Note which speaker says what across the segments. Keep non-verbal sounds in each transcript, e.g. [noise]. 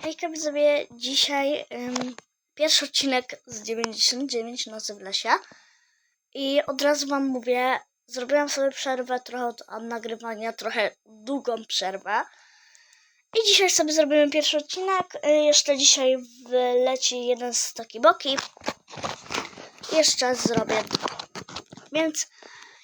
Speaker 1: Hejka widzowie, dzisiaj ym, pierwszy odcinek z 99 Nocy w lesie. I od razu wam mówię, zrobiłam sobie przerwę trochę od, od nagrywania, trochę długą przerwę. I dzisiaj sobie zrobimy pierwszy odcinek, y, jeszcze dzisiaj wleci jeden z taki boki, jeszcze zrobię, więc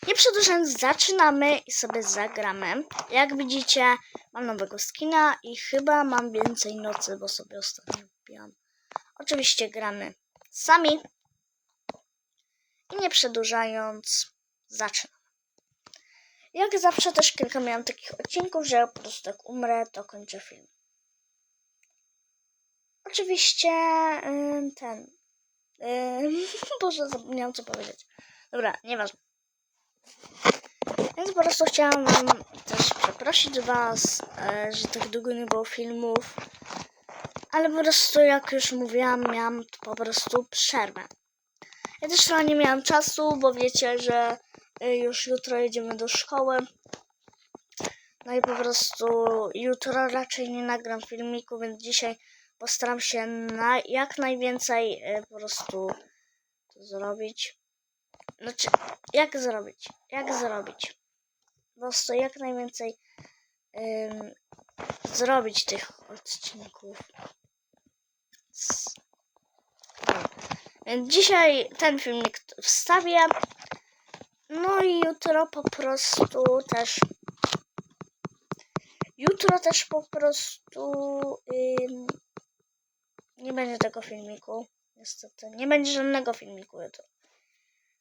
Speaker 1: nie przedłużając, zaczynamy i sobie zagramy. Jak widzicie, mam nowego skina i chyba mam więcej nocy, bo sobie ostatnio kupiłam. Oczywiście gramy sami. I nie przedłużając, zaczynam. Jak zawsze też kilka miałam takich odcinków, że po prostu jak umrę, to kończę film. Oczywiście ten... Ym, [laughs] Boże, zapomniałam co powiedzieć. Dobra, nieważne. Więc po prostu chciałam wam też przeprosić was, e, że tak długo nie było filmów. Ale po prostu, jak już mówiłam, miałam po prostu przerwę. Ja też trochę nie miałam czasu, bo wiecie, że e, już jutro jedziemy do szkoły. No i po prostu jutro raczej nie nagram filmiku, więc dzisiaj postaram się na, jak najwięcej e, po prostu to zrobić. Znaczy, jak zrobić? Jak zrobić? Po prostu jak najwięcej ym, zrobić tych odcinków. S- no. Więc dzisiaj ten filmik wstawię. No i jutro po prostu też. Jutro też po prostu ym, nie będzie tego filmiku. Niestety. Nie będzie żadnego filmiku jutro.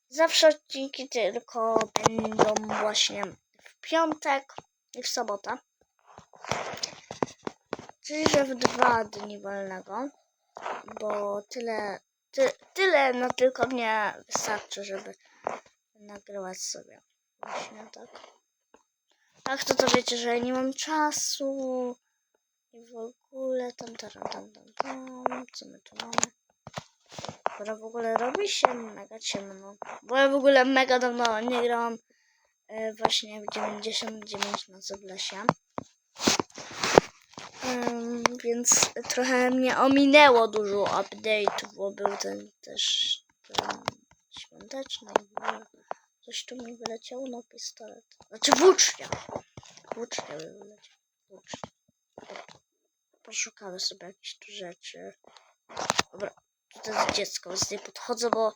Speaker 1: Zawsze odcinki tylko będą właśnie w piątek i w sobotę. Czyli, że w dwa dni wolnego, bo tyle, ty, tyle no tylko dnia wystarczy, żeby nagrywać sobie. Właśnie tak. Tak, to to wiecie, że nie mam czasu i w ogóle tam, tam, tam, tam, tam, co my tu mamy? Która w ogóle robi się mega ciemno. Bo ja w ogóle mega dawno nie grałam e, właśnie w 99 na lesie. Em, więc trochę mnie ominęło dużo update'ów, bo był ten też ten świąteczny coś tu mi wyleciało, no pistolet. Znaczy włócznia. Włócznia mi wyleciał. Włócznia. Poszukamy sobie jakieś tu rzeczy. Dobra, to jest dziecko, więc nie podchodzę, bo...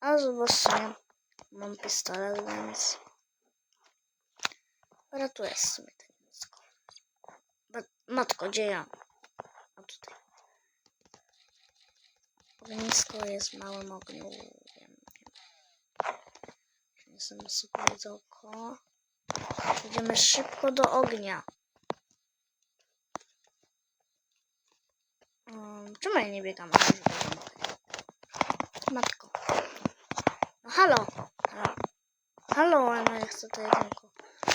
Speaker 1: A zobaczcie, mam pistolet, więc... Ratuję sobie to dziecko. Ma- Matko, gdzie ja? A tutaj. Ognisko jest w małym ogniu. Wiem, wiem. Przyniesiemy sobie jedzonko. Idziemy szybko do ognia. Um, czemu ja nie biegam? Ja. Matko. No halo. Halo. Halo, ale ja to jedynko.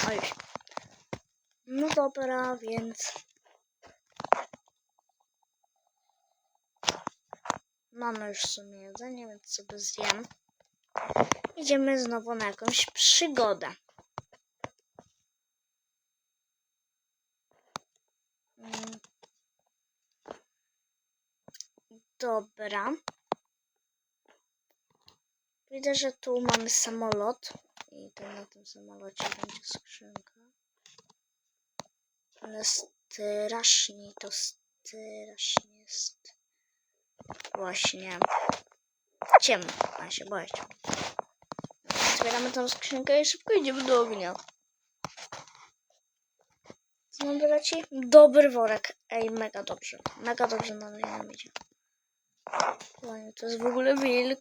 Speaker 1: O już. No dobra, więc... Mamy już w sumie jedzenie, więc sobie zjem. Idziemy znowu na jakąś przygodę. Dobra. Widzę, że tu mamy samolot. I tam na tym samolocie będzie skrzynka. Ale strasznie to strasznie jest. Właśnie. Ciemno. A się boję. Zbieramy tą skrzynkę i szybko idziemy do ognia. Co nam wyleci? Dobry worek. Ej, mega dobrze. Mega dobrze na mnie idzie. Fajnie, to jest w ogóle wilk.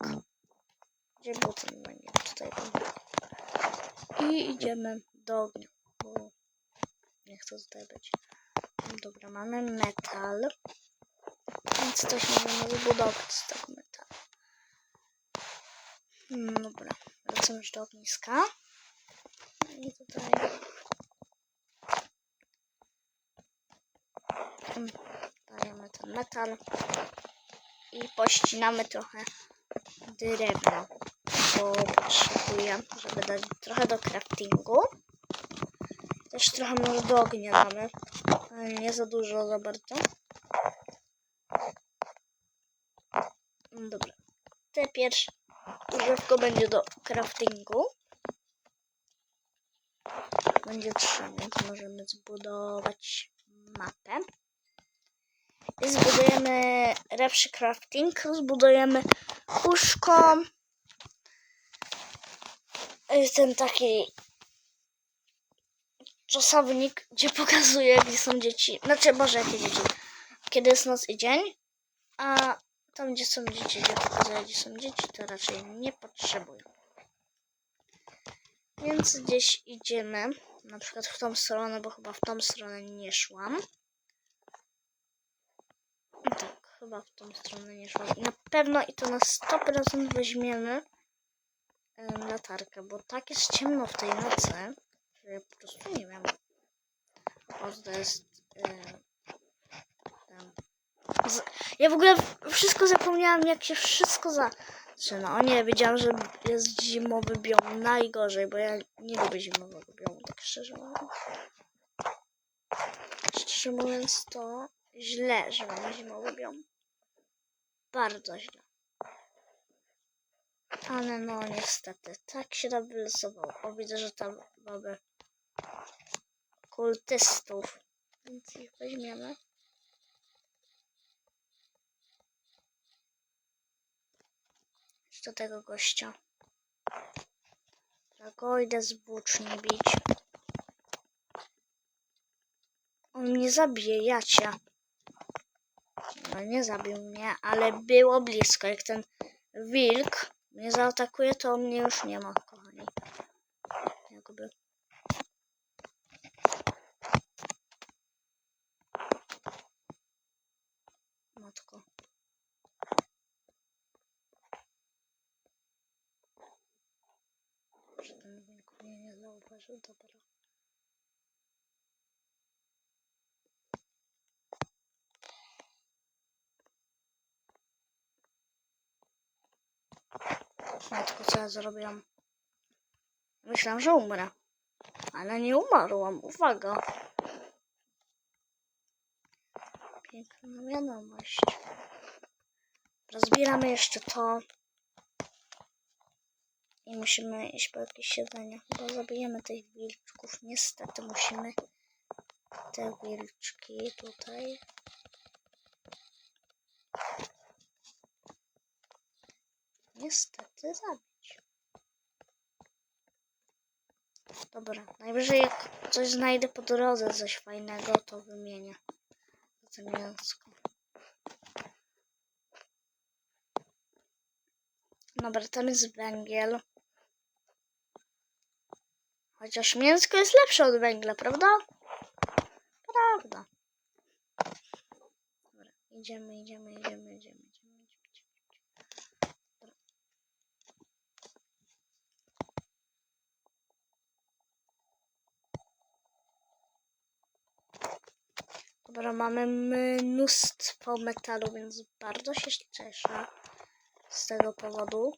Speaker 1: Gdzie był ten węgiel? Tutaj był. I idziemy do ognia. Bo nie chcę tutaj być. Dobra, mamy metal. Więc coś możemy zbudować z tego metalu. Mm, Dobra, wracamy już do ogniska. I tutaj... Dajemy ten metal. I pościnamy trochę drewna. Bo potrzebuję, żeby dać trochę do craftingu. Też trochę może do ognia damy. Nie za dużo za bardzo. Mm, Dobra. Te pierwsze drzewko będzie do craftingu. Będzie trzy, więc możemy zbudować mapę. Zbudujemy lepszy crafting. Zbudujemy łóżko. Ten taki czasownik, gdzie pokazuje, gdzie są dzieci. Znaczy, Boże, jakie dzieci. Kiedy jest noc i dzień. A tam, gdzie są dzieci, gdzie pokazuje, gdzie są dzieci, to raczej nie potrzebują. Więc gdzieś idziemy. Na przykład w tą stronę, bo chyba w tą stronę nie szłam. Tak, chyba w tą stronę nie szłam. I na pewno i to na 100% weźmiemy em, latarkę, bo tak jest ciemno w tej nocy, że po prostu nie wiem. O, to jest... Ja w ogóle wszystko zapomniałam, jak się wszystko zaczyna. O nie, wiedziałam, że jest zimowy biom. Najgorzej, bo ja nie lubię zimowego biomu, tak szczerze mówiąc. Szczerze mówiąc, to źle, że mamy zimowy biom. Bardzo źle. Ale no niestety, tak się tam wylosowało. O, widzę, że tam mamy kultystów. Więc ich weźmiemy. Jeszcze tego gościa. Tak, go idę z bić. On mnie zabije, jacia. No nie zabił mnie, ale było blisko. Jak ten wilk mnie zaatakuje, to mnie już nie ma, kochani. Jakby. Matko. Ten wilk mnie nie zauważył, dobra. Matko, co ja zrobiłam? Myślałam, że umrę. Ale nie umarłam. Uwaga. Piękna wiadomość. Rozbieramy jeszcze to. I musimy iść po jakieś jedzenie. Bo zabijemy tych wilczków. Niestety musimy te wilczki tutaj. Niestety zabić. Dobra, najwyżej jak coś znajdę po drodze, coś fajnego, to wymienię. Za mięsko. Dobra, tam jest węgiel. Chociaż mięsko jest lepsze od węgla, prawda? Prawda. Dobra, idziemy, idziemy, idziemy, idziemy, idziemy. idziemy. Dobra, mamy mnóstwo metalu, więc bardzo się cieszę z tego powodu.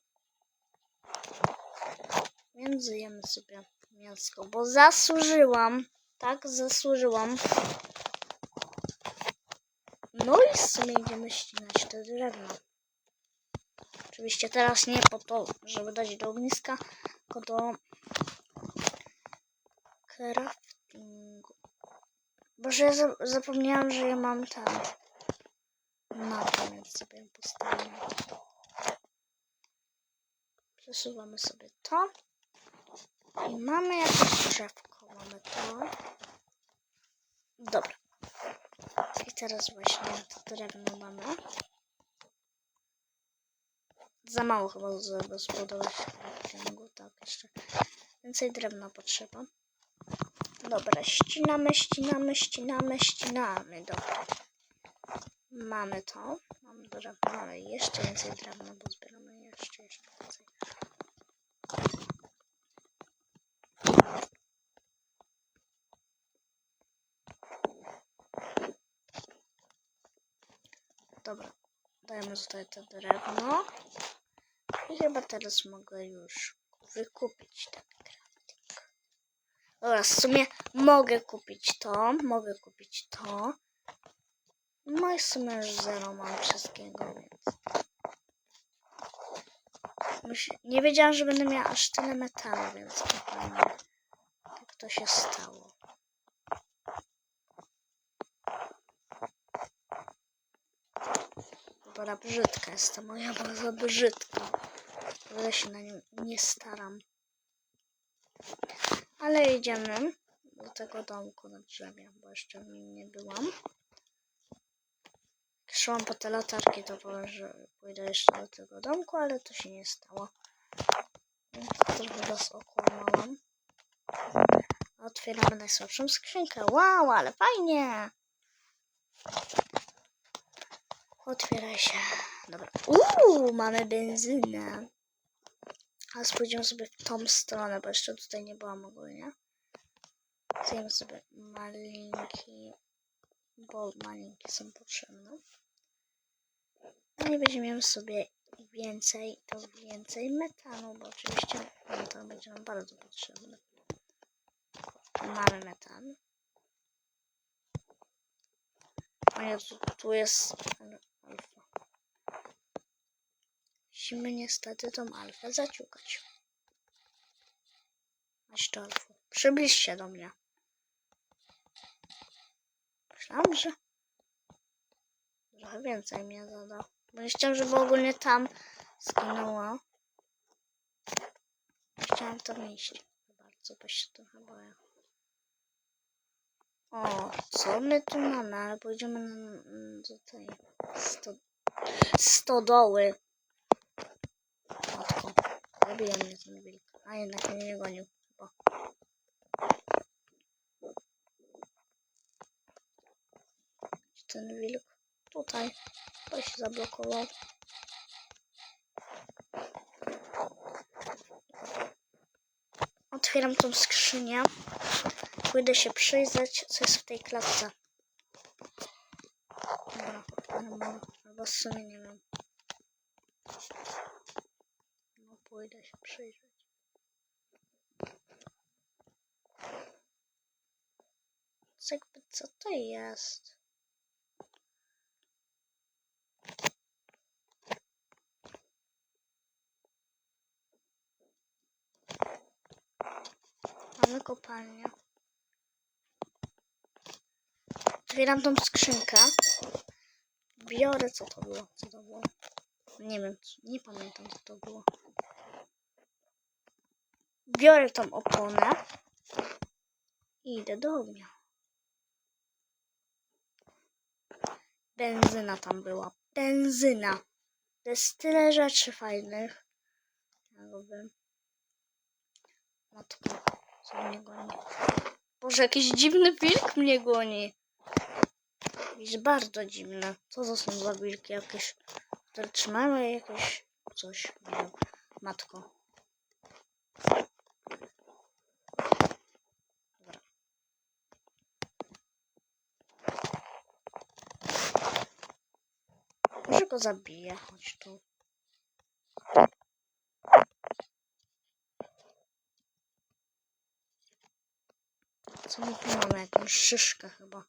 Speaker 1: Więc zjemy sobie mięsko, bo zasłużyłam. Tak, zasłużyłam. No i w sumie idziemy ścinać te drewno. Oczywiście teraz nie po to, żeby dać do ogniska, tylko do craftingu. Boże, ja za- zapomniałam, że ja mam ten mapę, więc sobie postawię. Przesuwamy sobie to. I mamy jakieś drzewko. Mamy to. Dobra. I teraz właśnie to drewno mamy. Za mało chyba, żeby zbudować craftingu. Tak, jeszcze więcej drewna potrzeba. Dobra, ścinamy, ścinamy, ścinamy, ścinamy. Dobra. Mamy to. Mamy drewno, mamy jeszcze więcej drewna, bo zbieramy jeszcze, jeszcze więcej. Dobra, dajemy tutaj to drewno. I chyba teraz mogę już wykupić crafting. Dobra, w sumie mogę kupić to, mogę kupić to. No i w sumie już zero mam wszystkiego, więc... Nie wiedziałam, że będę miała aż tyle metalu, więc fajnie. Tak to się stało. Dobra, brzydka jest ta moja baza, brzydka. Ale się na nią nie staram. Ale idziemy do tego domku na drzewie, bo jeszcze w nim nie byłam. Szłam po te latarki, to powiem, że pójdę jeszcze do tego domku, ale to się nie stało. Trochę was okłamałam. Otwieramy najsłabszą skrzynkę. Wow, ale fajnie! Otwieraj się. Dobra. Uuu, mamy benzynę. A spójdziemy sobie w tą stronę, bo jeszcze tutaj nie byłam ogólnie. Zjemy sobie malinki, bo malinki są potrzebne. No i weźmiemy sobie więcej, to więcej metanu, bo oczywiście metan będzie nam bardzo potrzebny. Mamy metan. A nie, tu, tu jest. Musimy niestety tą alfę zaciukać. Masz to alfę. Przybliż się do mnie. Myślałam, że trochę więcej mnie zadał. Bo nie chciałam, żeby ogólnie tam zginęła. Chciałam tam iść. Bardzo, bo się trochę boję. O, co my tu mamy? Ale pójdziemy na, do tej sto, stodoły. Matko, zabija mnie ten wilk. A jednak mnie nie gonił chyba. Gdzie Ten wilk tutaj. To się zablokował. Otwieram tą skrzynię. Pójdę się przyjrzeć, co jest w tej klatce. Dobra, albo w sumie nie wiem. No pójdę się przyjrzeć. Jakby, co to jest? Mamy kopalnię. Otwieram tą skrzynkę. Biorę, co to było? Co to było? Nie wiem, nie pamiętam, co to było. Biorę tą oponę i idę do ognia. Benzyna tam była. Benzyna. To jest tyle rzeczy fajnych. Matko, co mnie goni? Boże, jakiś dziwny wilk mnie goni. Jest bardzo dziwne. Co to są za wilki jakieś, które trzymają jakieś coś. Matko. Dobra. Go zabiję, chodź tu. Co my tu mamy? Jakąś szyszkę chyba.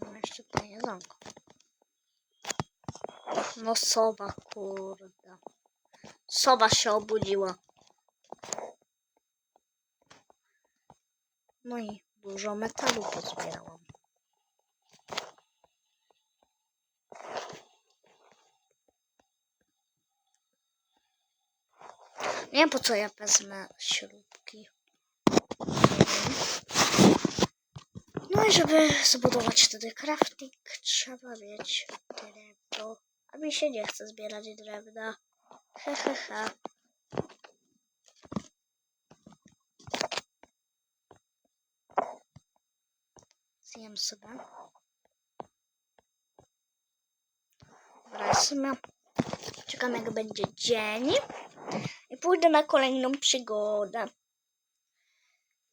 Speaker 1: Mamy jeszcze tutaj jedzonko. No sowa, kurde. Sowa się obudziła. No i dużo metalu pozbierałam. Nie wiem po co ja wezmę śrubki. No i żeby zbudować wtedy crafting, trzeba mieć drewno. A mi się nie chce zbierać drewna. Hehehe. Zjem sobie. Dobra, czekam jak będzie dzień. I pójdę na kolejną przygodę.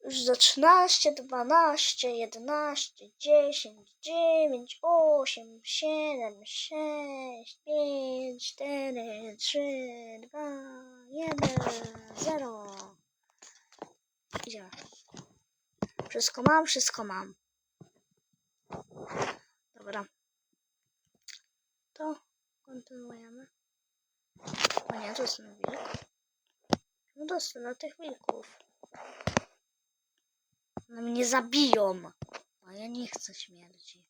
Speaker 1: Już za 13, 12, 11, 10, 9, 8, 7, 6, 5, 4, 3, 2, 1, 0. Idziemy. Wszystko mam, wszystko mam. Dobra. To kontynuujemy. O nie, to jest ten wilk. No tyle tych wilków. One mnie zabiją. A ja nie chcę śmierci.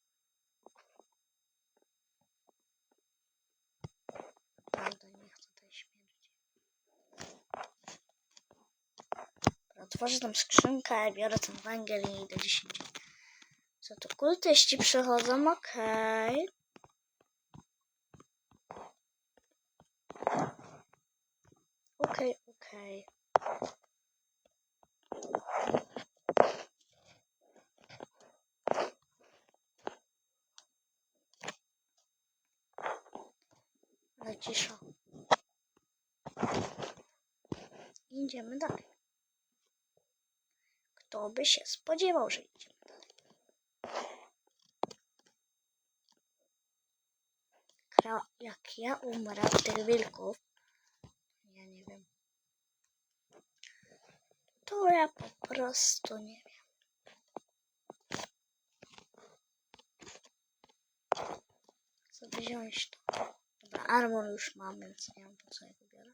Speaker 1: Prawda, nie chcę tej śmierci. Otworzę tą skrzynkę, biorę ten węgiel i idę 10. Co to kultyści przychodzą? Okej. Okej, okej. Ale cisza. Idziemy dalej. Kto by się spodziewał, że idziemy Kra- jak ja umrę od tych wilków, ja nie wiem. To ja po prostu nie wiem. Chcę wziąć to. Dobra, armor już mam, więc nie wiem po co ja biorę.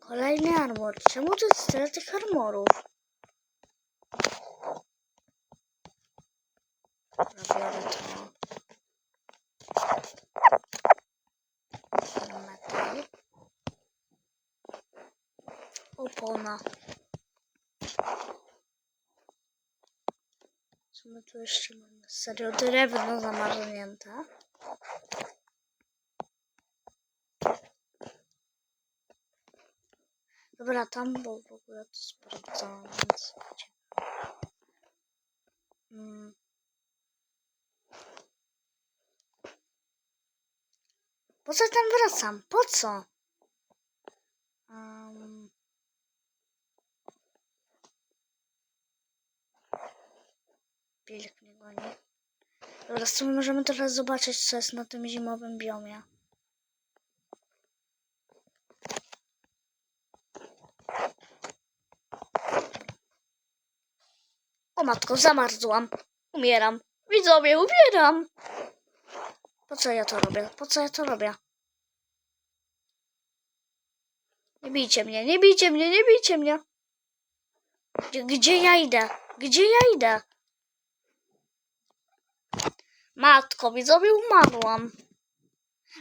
Speaker 1: Kolejny armor. Czemu to jest tyle tych armorów? Dobra, biorę to. Opona. Co my tu jeszcze mamy? Serio, drewno zamarznięte. Dobra, tam było w ogóle to sprawdzałam, więc wiecie. Po co tam wracam? Po co? Um. Wilk mnie goni. Dobra, sumie możemy teraz zobaczyć, co jest na tym zimowym biomie. O matko, zamarzłam. Umieram. Widzowie, umieram. Po co ja to robię? Po co ja to robię? Nie bijcie mnie, nie bijcie mnie, nie bijcie mnie. Gdzie, gdzie ja idę? Gdzie ja idę? Matko, widzowie, umarłam.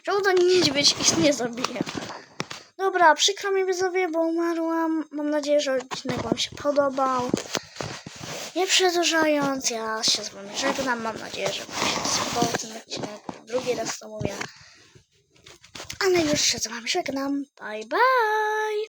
Speaker 1: To niedźwiedź ich nie zabije? Dobra, przykro mi widzowie, bo umarłam. Mam nadzieję, że odcinek wam się podobał. Nie przedłużając, ja się z wami żegnam. Mam nadzieję, że wam się spodobał ten odcinek. Drugi raz to mówię. Ale już się z wami żegnam. Bye, bye!